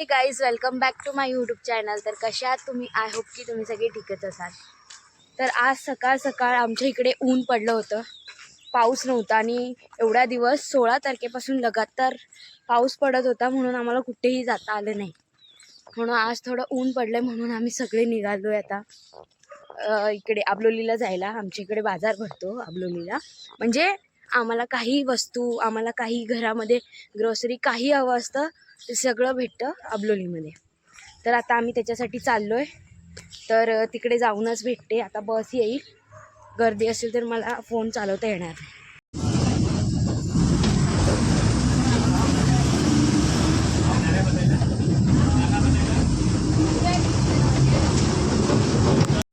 Guys welcome back to my YouTube channel तर कशा आहात तुम्ही? आय होप की तुम्ही सगळे ठीकच असाल. तर आज सकाळ सकाळ आमच्या इकडे ऊन पडलं होतं. पाऊस नव्हता आणि एवढा दिवस सोळा तारखेपासून लगातार पाऊस पडत होता म्हणून आम्हाला कुठेही जाता आलं नाही. म्हणून आज थोडं ऊन पडलं म्हणून आम्ही सगळे निघालो आहे आता इकडे आबलोलीला जायला. आमच्या इकडे बाजार भरतो आबलोलीला म्हणजे आम्हाला काही वस्तू आम्हाला काही घरामध्ये ग्रोसरी काही हवं असतं. ते सगळं भेटतं अबलोलीमध्ये. तर आता आम्ही त्याच्यासाठी चाललो आहे तर तिकडे जाऊनच भेटते. आता बस येईल. गर्दी असेल तर मला फोन चालवता येणार नाही.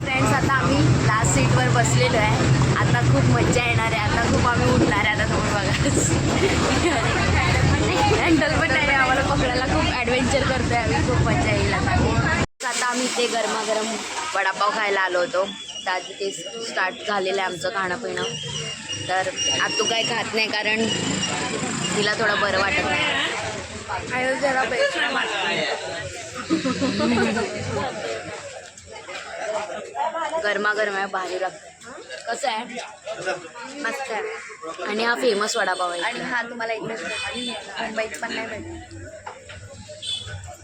फ्रेंड्स आता आम्ही लास्ट सीटवर बसलेलो आहे. आता खूप मज्जा येणार आहे. आता खूप आम्ही उठणार आहे. आता तुम्ही बघा हँडल पण नाही आम्हाला पकडायला खूप आम्ही खूप मजा येईल आता आता आम्ही इथे गरमागरम वडापाव खायला आलो होतो. तर आज ते स्टार्ट झालेलं आहे आमचं खाणं पिणं तर आज तू काय खात नाही कारण तिला थोडं बरं वाटत नाही. जरा गरमागरम आहे भारी लागतं. कसं आहे? मस्त आहे. आणि हा फेमस वडापाव आहे आणि हा तुम्हाला भेटेल मुंबईत पण नाही भेटेल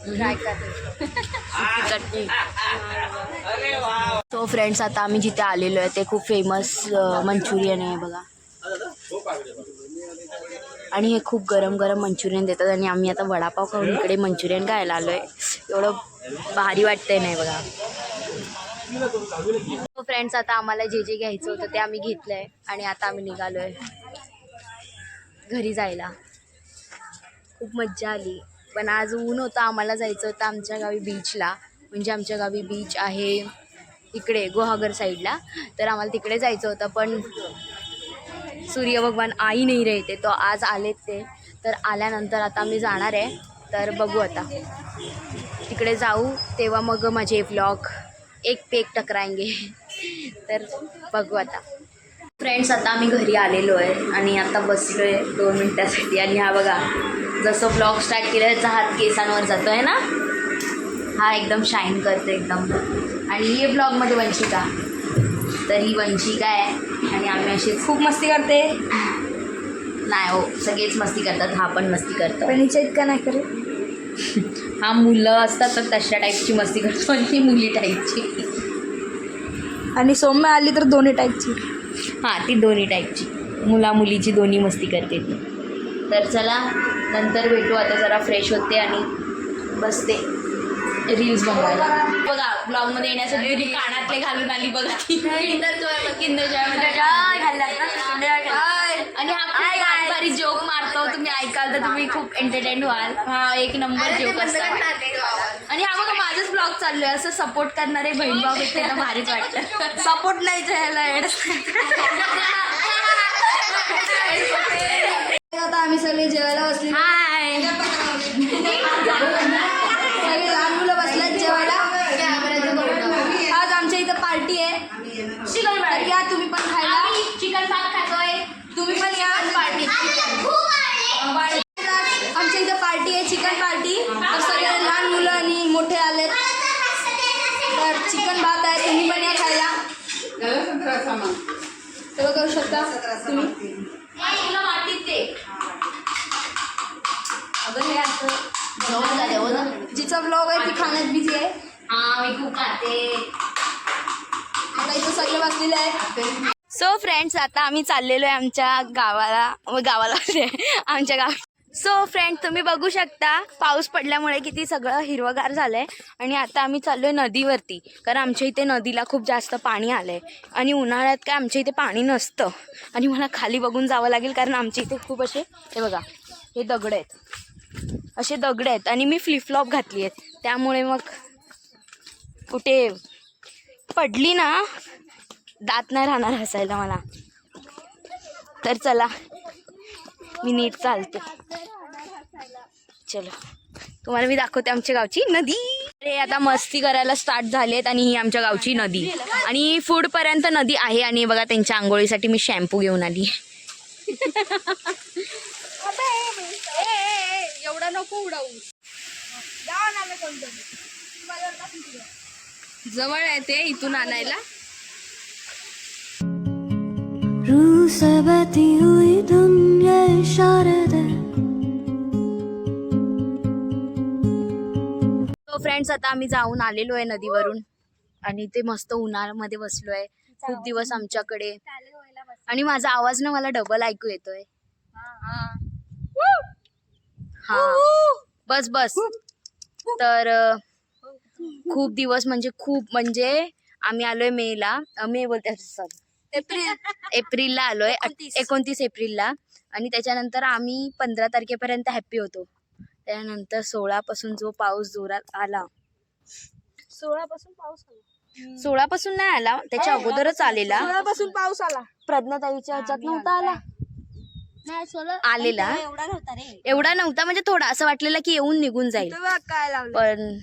ट्राय चटणी सो फ्रेंड्स आता आम्ही जिथे आलेलो आहे ते खूप फेमस मंचुरियन आहे बघा. आणि हे खूप गरम गरम मंचुरियन देतात आणि आम्ही आता वडापाव खाऊन इकडे मंचुरियन खायला आलो आहे एवढं भारी वाटतंय नाही बघा. फ्रेंड्स आता आम्हाला जे जे घ्यायचं होतं ते आम्ही घेतलं आहे आणि आता आम्ही निघालो आहे घरी जायला. खूप मज्जा आली. पण आज ऊन होतं आम्हाला जायचं होतं आमच्या गावी बीचला म्हणजे आमच्या गावी बीच आहे इकडे गुहागर साईडला तर आम्हाला तिकडे जायचं होतं पण सूर्य भगवान आई नाही राहते तो आज आलेत ते. तर आल्यानंतर आता मी जाणार आहे. तर बघू आता. तिकडे जाऊ तेव्हा मग माझे ब्लॉग एक पे एक टकरायंगे. तर बघू आता. फ्रेंड्स आता आम्ही घरी आलेलो आहे आणि आता बसलो आहे दोन मिनटासाठी. आणि हा बघा जसं ब्लॉग स्टार्ट केलं त्याचा हात केसांवर जातो आहे ना? हा एकदम शाईन करतो एकदम. आणि हे ब्लॉगमध्ये वंशिका. तर ही वंशिका आहे आणि आम्ही अशी खूप मस्ती करते. नाही हो सगळेच मस्ती करतात हा पण मस्ती करतो. पण इतका नाही करत. हा मुलं असतात तर तशा टाईपची मस्ती करतो आणि ही मुली टाईपची आणि सौम्य आली तर दोन्ही टाईपची हां ती दोन्ही टाईपची मुला मुलीची दोन्ही मस्ती करते ती. तर चला नंतर भेटू. आता जरा फ्रेश होते आणि बसते. रील्स बनवायला बघा ब्लॉगमध्ये येण्यासाठी कानातले घालून आली बघा ती. आणि हा खूप भारी जोक मारतो. तुम्ही ऐकाल तर तुम्ही खूप एंटरटेन व्हाल. हा एक नंबर जोक आणि हा बघा माझंच ब्लॉग चालू आहे असं सपोर्ट करणारे बहीण भाऊ भेटते तर भारीच वाटतं. सपोर्ट नाही ह्याला आता आम्ही सगळे जेवायला बसले हाय सगळे लहान मुलं बसल्यात जेवायला आज आमच्या इथं पार्टी आहे चिकन तर या तुम्ही पण खायला चिकन भात खातोय तुम्ही पण या पार्टी आमच्या इथं पार्टी आहे चिकन पार्टी तर सगळे लहान मुलं आणि मोठे आलेत तर चिकन भात आहे तुम्ही पण या खायला. तेव्हा करू शकता तुम्ही? तुला वाटीत ते. अगं हे असं जेवण. जिचा ब्लॉग आहे ती खाण्यात बिझी आहे. हा मी खूप खाते. आता इथं सगळे बसलेले आहेत. सो फ्रेंड्स आता आम्ही चाललेलो आहे आमच्या गावाला व गावाला आमच्या गाव सो फ्रेंड तुम्ही बघू शकता पाऊस पडल्यामुळे किती सगळं हिरवगार झालं आहे आणि आता आम्ही चाललो आहे नदीवरती कारण आमच्या इथे नदीला खूप जास्त पाणी आलं आहे आणि उन्हाळ्यात काय आमच्या इथे पाणी नसतं. आणि मला खाली बघून जावं लागेल कारण आमच्या इथे खूप असे हे बघा हे दगड आहेत. असे दगड आहेत. आणि मी फ्लिपफ्लॉप घातली आहेत. त्यामुळे मग कुठे पडली ना दात नाही राहणार हसायला मला. तर चला मी नीट चालते. चलो. तुम्हाला मी दाखवते आमच्या गावची नदी. अरे आता मस्ती करायला स्टार्ट झालेत आणि ही आमच्या गावची नदी. आणि फूडपर्यंत नदी आहे आणि बघा त्यांच्या आंघोळीसाठी मी शॅम्पू घेऊन आली. एवढा नको उडावू जवळ आहे ते इथून आणायला. रूह हुई तो फ्रेंड्स आता आम्ही जाऊन आलेलो आहे नदीवरून. आणि ते मस्त उन्हाळ्यामध्ये बसलोय. खूप दिवस आमच्याकडे. आणि माझा आवाज ना मला डबल ऐकू येतोय. हा. बस बस. तर खूप दिवस म्हणजे खूप म्हणजे आम्ही आलोय मेला. मे बोलते सॉरी. एप्रिल. एप्रिलला आलोय. एकोणतीस. एकोणतीस एप्रिलला. आणि त्याच्यानंतर आम्ही पंधरा तारखेपर्यंत हॅप्पी होतो. त्यानंतर सोळा पासून जो पाऊस जोरात आला. सोळा पासून पाऊस आला. सोळा पासून नाही आला. त्याच्या अगोदरच आलेला. सोळा पासून पाऊस आला. प्रज्ञाताईच्या ह्याच्यात नव्हता आला. नाही सोळा आलेला. एवढा नव्हता रे. एवढा नव्हता म्हणजे थोडा असं वाटलेलं की येऊन निघून जाईल. काय लावलं पण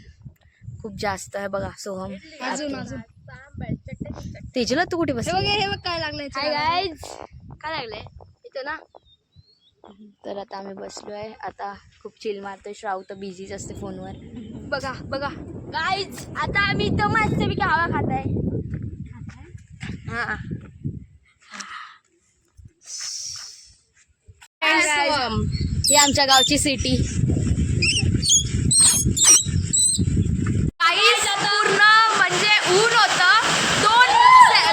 खूप जास्त आहे बघा सोहम. अजून अजून. तेजला तू कुठे बस हे बघ हे बघ काय लागलंय काय लागलंय? इथं ना. तर आता आम्ही बसलोय आता खूप चिल मारतोय. श्राव तर बिझीच असते फोनवर. बघा बघा. गाईज आता आम्ही इथं मस्त पैकी हवा खात आहे हा. ही आमच्या गावची सिटी काहीच पूर्ण म्हणजे ऊन होतं दोन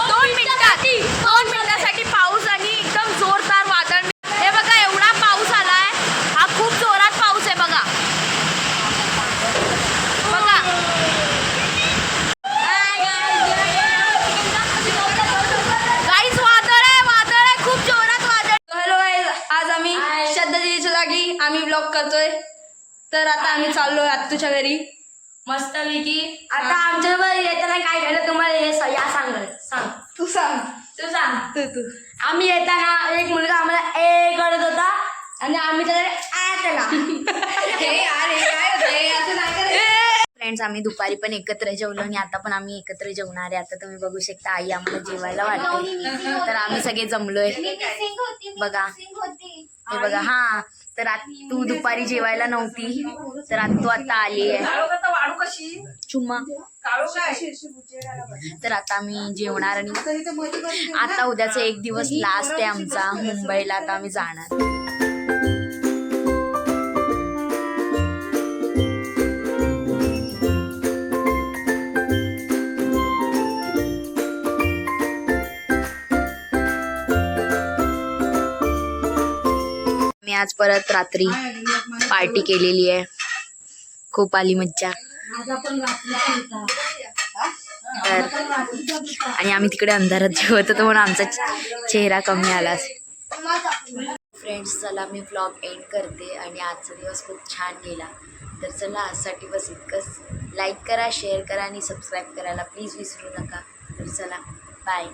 दोन मिनिटात दोन मिनिटासाठी पाऊस आणि एकदम जोरदार वादळ हे बघा एवढा पाऊस आलाय हा खूप जोरात पाऊस आहे बघा बघा काहीच वादळ आहे वादळ आहे खूप जोरात वादळ हॅलो आज आम्ही श्रद्धाजीच्या जागी आम्ही ब्लॉग करतोय तर आता आम्ही चाललोय आत्तूच्या घरी. मस्त पैकी आता आमच्या येताना काय झालं तुम्हाला हे स- या सांग. सांग. तू सांग. तू सांग. तू तू. आम्ही येताना एक मुलगा आम्हाला ए करत होता आणि आम्ही त्याला आ त्याला हे यार हे काय होतं? हे असं नाही करायचं. फ्रेंड्स आम्ही दुपारी पण एकत्र जेवलो आणि आता पण आम्ही एकत्र जेवणार आहे. आता तुम्ही बघू शकता आई आम्हाला जेवायला वाटते तर आम्ही सगळे जमलोय. बघा. हे बघा हा. तर आत तू दुपारी जेवायला नव्हती. तर आता तू आता आली आहे. चुम्मा. तर आता आम्ही जेवणार आणि आता उद्याचा एक दिवस लास्ट आहे आमचा. मुंबईला आता आम्ही जाणार. आज परत रात्री पार्टी केलेली आहे. खूप आली मज्जा. तर आणि आम्ही तिकडे अंधारात जेवत होतो म्हणून आमचा चेहरा कमी आला. फ्रेंड्स चला मी व्लॉग एंड करते आणि आजचा दिवस खूप छान गेला. तर चला आजसाठी बस इतकंच. लाईक करा शेअर करा आणि सबस्क्राईब करायला प्लीज विसरू नका. तर चला बाय